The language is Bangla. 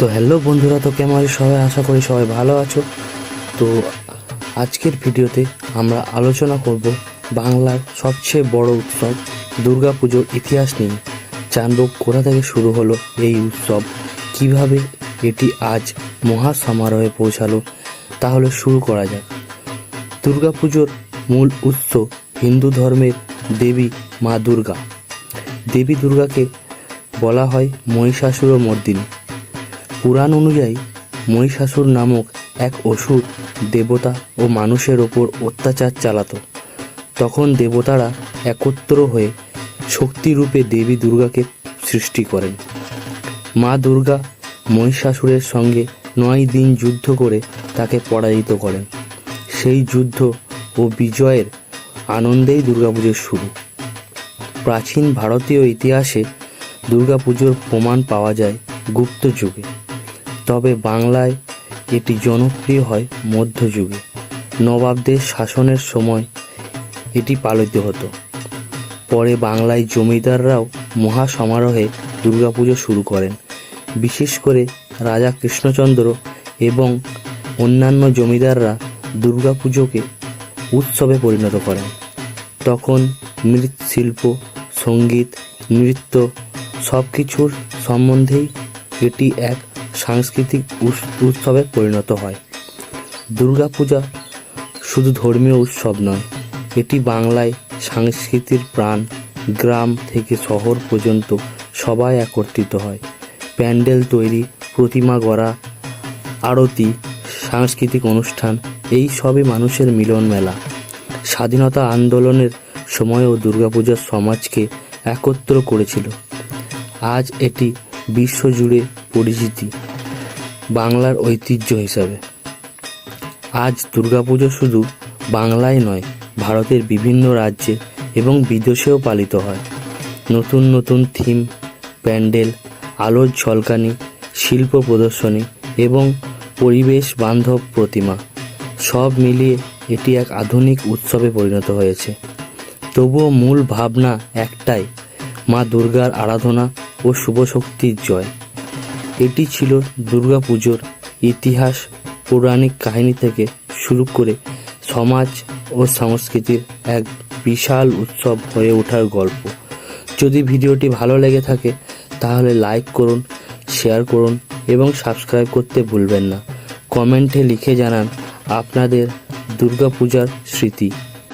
তো হ্যালো বন্ধুরা, তো কেমন আছো সবাই? আশা করি সবাই ভালো আছো। তো আজকের ভিডিওতে আমরা আলোচনা করব বাংলার সবচেয়ে বড় উৎসব, দুর্গাপুজোর ইতিহাস নিয়ে। জানব কোথা থেকে শুরু হলো এই উৎসব, কীভাবে এটি আজ মহা সমারোহে পৌঁছালো, তাহলে শুরু করা যাক। দুর্গাপুজোর মূল উৎস হিন্দু ধর্মের দেবী মা দুর্গা। দেবী দুর্গাকে বলা হয় মহিষাসুর মর্দিনী পুরাণ অনুযায়ী মহিষাসুর নামক এক অসুর দেবতা ও মানুষের ওপর অত্যাচার চালাতো। তখন দেবতারা একত্র হয়ে শক্তিরূপে দেবী দুর্গাকে সৃষ্টি করেন। মা দুর্গা মহিষাসুরের সঙ্গে নয় দিন যুদ্ধ করে তাকে পরাজিত করেন। সেই যুদ্ধ ও বিজয়ের আনন্দেই দুর্গাপুজোর শুরু। প্রাচীন ভারতীয় ইতিহাসে দুর্গাপুজোর প্রমাণ পাওয়া যায় গুপ্ত যুগে। তবে বাংলায় এটি জনপ্রিয় হয় মধ্যযুগে। নবাবদের শাসনের সময় এটি পালিত হতো। পরে বাংলায় জমিদাররাও মহা সমারোহে দুর্গাপুজো শুরু করেন। বিশেষ করে রাজা কৃষ্ণচন্দ্র এবং অন্যান্য জমিদাররা দুর্গাপুজোকে উৎসবে পরিণত করেন। তখন মৃৎশিল্প, সংগীত, নৃত্য সব কিছুর সম্বন্ধেই এটি এক সাংস্কৃতিক উৎস- উৎসবে পরিণত হয়। দুর্গাপূজা শুধু ধর্মীয় উৎসব নয়, এটি বাংলায় সংস্কৃতির প্রাণ, গ্রাম থেকে শহর পর্যন্ত সবাই একত্রিত হয়। প্যান্ডেল তৈরি, প্রতিমা গড়া, আরতি, সাংস্কৃতিক অনুষ্ঠান, এই সবই মানুষের মিলন মেলা। স্বাধীনতা আন্দোলনের সময়ও দুর্গাপূজা সমাজকে একত্র করেছিল। আজ এটি বিশ্বজুড়ে পরিচিতি। বাংলার ঐতিহ্য হিসাবে। আজ দুর্গাপুজো শুধু বাংলায় নয়, ভারতের বিভিন্ন রাজ্যে এবং বিদেশেও পালিত হয়। নতুন নতুন থিম, প্যান্ডেল, আলোর ঝলকানি, শিল্প প্রদর্শনী এবং পরিবেশ বান্ধব প্রতিমা সব মিলিয়ে এটি এক আধুনিক উৎসবে পরিণত হয়েছে। তবুও মূল ভাবনা একটাই, মা দুর্গার আরাধনা ও শুভ শক্তির জয়। এটি ছিল দুর্গাপুজোর ইতিহাস, পৌরাণিক কাহিনী থেকে শুরু করে সমাজ ও সংস্কৃতির এক বিশাল উৎসব হয়ে ওঠার গল্প। যদি ভিডিওটি ভালো লেগে থাকে, তাহলে লাইক করুন, শেয়ার করুন এবং সাবস্ক্রাইব করতে ভুলবেন না। কমেন্টে লিখে জানান আপনাদের দুর্গাপূজার স্মৃতি।